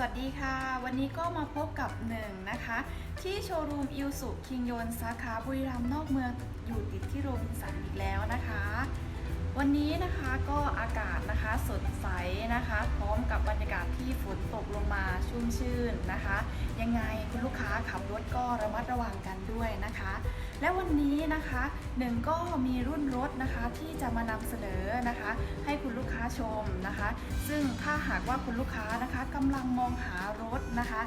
สวัสดีค่ะ วันนี้ก็มาพบกับหนึ่งนะคะ ที่โชว์รูมอิวสุคิงยนสาขาบุรีรัมย์นอกเมืองอยู่ติดที่โรบินสันอีกแล้วนะคะ วันนี้นะคะก็อากาศนะคะสดใสนะคะ พร้อมกับบรรยากาศที่ฝนตกลงมาชุ่มชื่นนะคะ ยังไงคุณลูกค้าขับรถก็ระมัดระวังกันด้วยนะคะ และวันนี้นะคะหนึ่งก็มีรุ่นรถนะคะที่จะมานำเสนอนะคะ ให้คุณลูกค้าชมนะคะ ซึ่งถ้าหากว่าคุณลูกค้านะคะกำลังมองหารถนะคะ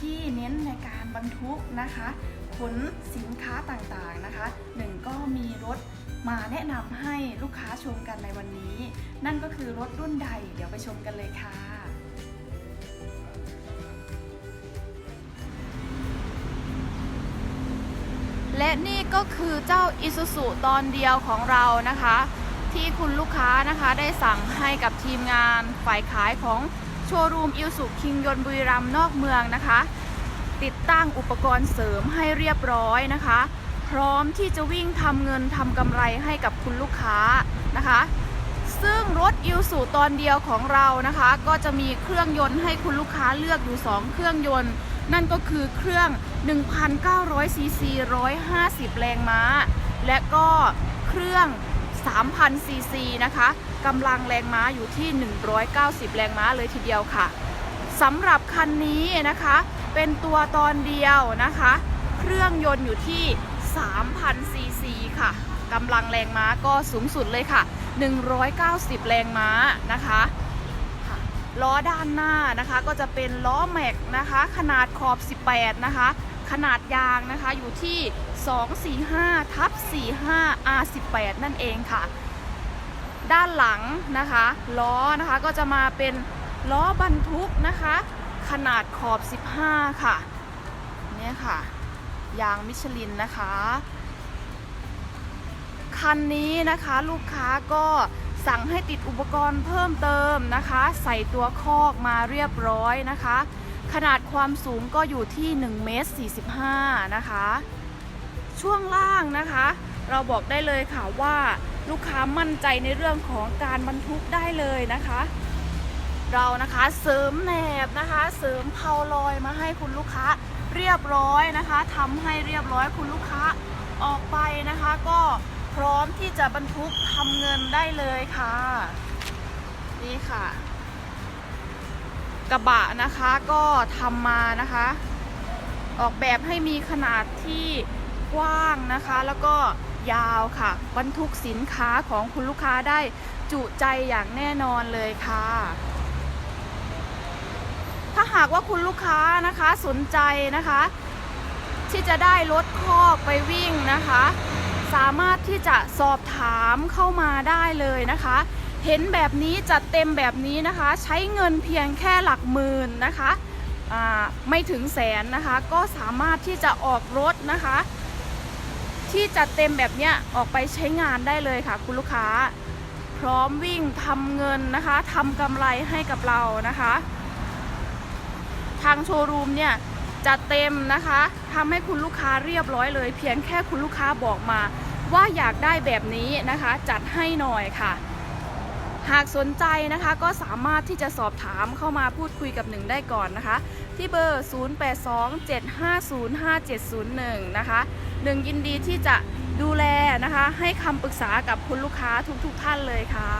ที่เน้นในการบรรทุกนะคะขนสินค้าต่างๆนะคะหนึ่งก็มีรถมาแนะนำให้ลูกค้าชมกันในวันนี้ นั่นก็คือรถรุ่นใดเดี๋ยวไปชมกันเลยค่ะ และนี่ก็คือเจ้า Isuzu ตอนเดียวของเรานะคะ ที่คุณลูกค้านะคะได้สั่งให้กับทีมงานฝ่ายขายของโชว์รูมอิ s u คิงยนบุรีรัมนอกเมืองนะคะ ติดตั้งอุปกรณ์เสริมให้เรียบร้อยนะคะ พร้อมที่จะวิ่งทำเงินทำกำไรให้กับคุณลูกค้านะคะ ซึ่งรถอิ s u ตอนเดียวของเรานะคะ ก็จะมีเครื่องยนต์ให้คุณลูกค้าเลือกอยู่ 2 เครื่องยนต์ นั่นก็คือเครื่อง 1,900ซีซี150 แรงม้า และก็เครื่อง3,000ซีซีนะคะกำลังแรงม้าอยู่ที่ 190 แรงม้าเลยทีเดียวค่ะสำหรับคันนี้นะคะ เป็นตัวตอนเดียวนะคะ เครื่องยนต์อยู่ที่ 3,000ซีซีค่ะกำลังแรงม้าก็สูงสุดเลยค่ะ 190 แรงม้านะคะค่ะ ล้อด้านหน้านะคะก็จะเป็นล้อแม็กนะคะ ขนาดขอบ 18 นะคะ ขนาดยางนะคะอยู่ที่ 245ทับ45 R18 นั่นเองค่ะ ด้านหลังนะคะล้อนะคะก็จะมาเป็นล้อบรรทุกนะคะ ขนาดขอบ 15 ค่ะเนี่ยค่ะ ยางมิชลินนะคะ คันนี้นะคะลูกค้าก็ สั่งให้ติดอุปกรณ์เพิ่มเติมนะคะ ใส่ตัวคอกมาเรียบร้อยนะคะ ขนาดความสูงก็อยู่ที่1เมตร45 นะคะ ช่วงล่างนะคะ เราบอกได้เลยค่ะว่าลูกค้ามั่นใจในเรื่องของการบรรทุกได้เลยนะคะ เรานะคะเสริมแหนบนะคะ เสริมเพาลอยมาให้คุณลูกค้าเรียบร้อยนะคะทำให้เรียบร้อยคุณลูกค้าออกไปนะคะ ก็ พร้อมที่จะบรรทุกทำเงินได้เลยค่ะ นี่ค่ะ กระบะนะคะก็ทำมานะคะ ออกแบบให้มีขนาดที่กว้างนะคะ แล้วก็ยาวค่ะ บรรทุกสินค้าของคุณลูกค้าได้จุใจอย่างแน่นอนเลยค่ะ ถ้าหากว่าคุณลูกค้านะคะสนใจนะคะ ที่จะได้รถคอกไปวิ่งนะคะ สามารถที่จะสอบถามเข้ามาได้เลยนะคะ เห็นแบบนี้จัดเต็มแบบนี้นะคะ ใช้เงินเพียงแค่หลักหมื่นนะคะไม่ถึงแสนนะคะ ก็สามารถที่จะออกรถนะคะ ที่จัดเต็มแบบเนี้ยออกไปใช้งานได้เลยค่ะ คุณลูกค้า พร้อมวิ่งทำเงินนะคะทำกำไรให้กับเรานะคะ ทางโชว์รูมเนี่ยจัดเต็มนะคะทำให้คุณลูกค้าเรียบร้อยเลย เพียงแค่คุณลูกค้าบอกมา ว่าอยากได้แบบนี้นะคะ จัดให้หน่อยค่ะ หากสนใจนะคะก็สามารถที่จะสอบถามเข้ามาพูดคุยกับหนึ่งได้ก่อนนะคะ ที่เบอร์ 0827505701 นะคะหนึ่งยินดีที่จะดูแลนะคะ ให้คำปรึกษากับคุณลูกค้าทุกๆทท่านเลยค่ะ